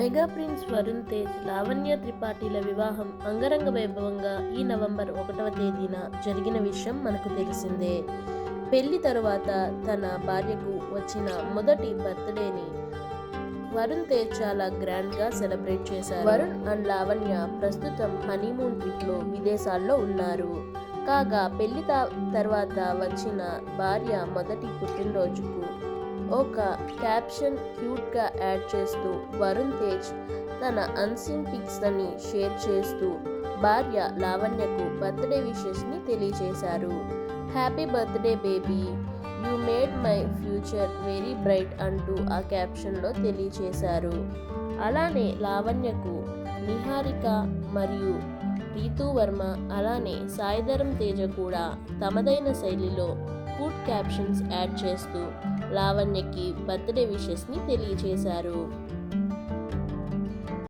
Mega prince Varun Tej Lavanya త్రిపాఠిల వివాహం అంగరంగ వైభవంగా ఈ నవంబర్ ఒకటవ తేదీన జరిగిన విషయం మనకు తెలిసిందే. పెళ్ళి తరువాత తన భార్యకు వచ్చిన మొదటి బర్త్డేని వరుణ్ తేజ్ చాలా గ్రాండ్గా సెలబ్రేట్ చేశారు. వరుణ్ అండ్ లావణ్య ప్రస్తుతం హనీమూన్ ట్రిప్లో విదేశాల్లో ఉన్నారు. కాగా పెళ్ళి తర్వాత వచ్చిన భార్య మొదటి పుట్టినరోజుకు ఒక క్యాప్షన్ క్యూట్గా యాడ్ చేస్తూ వరుణ్ తేజ్ తన అన్సీన్ పిక్స్ని షేర్ చేస్తూ భార్య లావణ్యకు బర్త్డే విషెస్ని తెలియజేశారు. Happy birthday baby! You made my future very bright అంటూ ఆ క్యాప్షన్లో తెలియజేశారు. అలానే లావణ్యకు నిహారిక మరియు రీతూ వర్మ అలానే సాయిధరం తేజ కూడా తమదైన శైలిలో ఫుడ్ క్యాప్షన్స్ యాడ్ చేస్తూ లావణ్యకి బర్త్డే విషెస్ని తెలియజేశారు